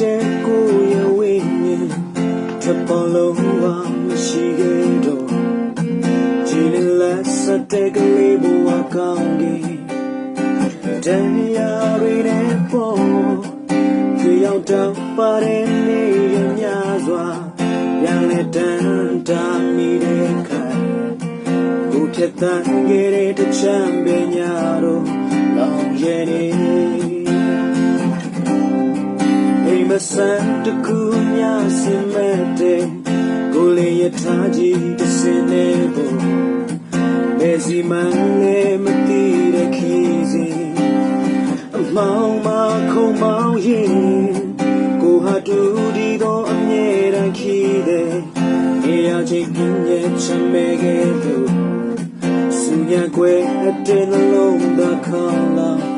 တဲ့ကိုရဲ့ဝိညာဉ်တစ်ပေါ်လုံးဝမရှိခဲ့တော့ကြည်လေးလက်ဆက်တဲ့ကလေးဘဝကောင်းကြီးတရားရည်တဲ့ပေါ်ကြရောက်တော့ပါတဲ့နေရများစွာရန်လက်တန်တာမိတဲ့ခါကိုဖြတ်တန်းခဲ့တဲ့တချမ်းပင်ညာတော့လောင်ရဲ့နေ အိမ်မဆန်တကူများစင်မဲ့တဲ့ကိုလေးရထားကြီးတစ်စင်းနေဖို့မေစီမန်လေးမတီးတဲ့ခီးစဉ်အမောင်မခုံမောင်ရင်ကိုဟာတူဒီတော့အမြဲတမ်းခီးတဲ့နေရာချင်းပြင်းရဲ့ချမ်းမဲခဲ့လို့စူညာကွယ်အတဲ့နှလုံးသားခေါင်းလာ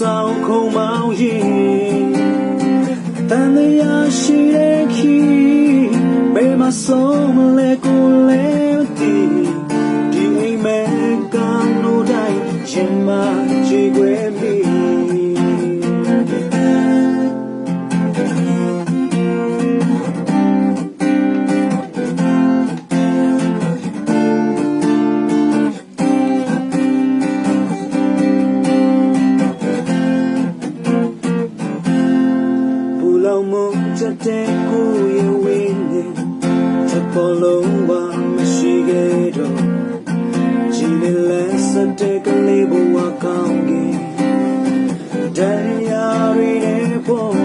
ဆောင်ခုံမောင်ရင်တန်တရားရှိတဲ့ခီဘယ်မှာဆုံးမလဲကိုလဲတီဒီအိမ်မဲကနိုတိုင်းရှင်မချေွယ်မိ လောင်မှုချက်တဲ့ကိုရဲ့ဝင်းနေချက်ပေါ်လုံးဝမရှိခဲ့တော့ကြည်လေးလက်စတဲ့ကလေးဘဝကောင်းကြီးတရားရည်တဲ့ပေါ်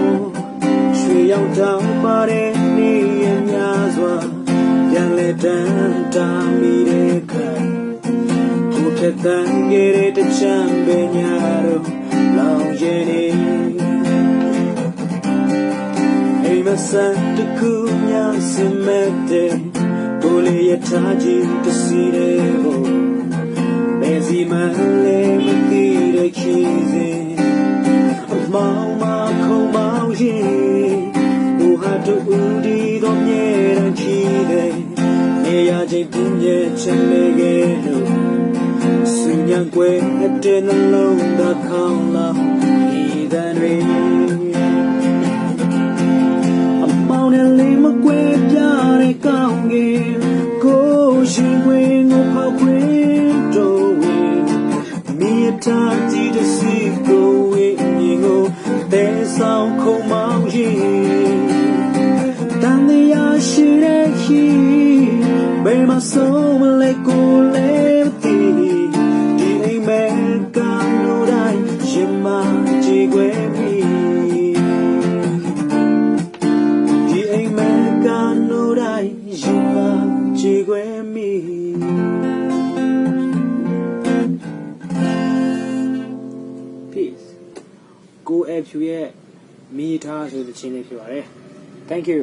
ရွှေရောက်တောင်ပါတဲ့နေရများစွာပြန်လဲတန်းတာမိတဲ့ခါကိုဖြတ်တန်းခဲ့တဲ့တချမ်းပင်ညာတော့လောင်ရဲ့နေအိမ်မဆန်တကူများစင်မဲ့တဲ့ကိုလေးရထားကြီးတစီတဲ့ဘုံဘယ်စီမလဲမသိတဲ့ခီးစဉ်အ မောင်မခုံမောင်ရင်ဘုဟာတူဒီတော့မြဲတမ်းခီးတဲ့နေရာချင်းပြင်းရဲ့ချင်လေခဲ့လို့စဉဏ်ကွယ်အတဲ့နှလုံးသားခေါင်းလာ မိသားကြည့်တဲ့စီကိုဝေမြင်ကိုတဲဆောင်ခုံမောင်ရင်တန်တရားရှိတဲ့ခီဘယ်မှာဆုံးမလဲကိုလဲမသိဒီအိမ်မဲကလို့တိုင်းရှင်မကြည်ွယ်ပြီဒီအိမ်မက်ကတော့တိုင်းရင်မကြည်ခွဲမိ Peace ကိုအဖြူရဲ့မိသားဆိုတဲ့ချင်းလေးဖြစ်ပါတယ် Thank you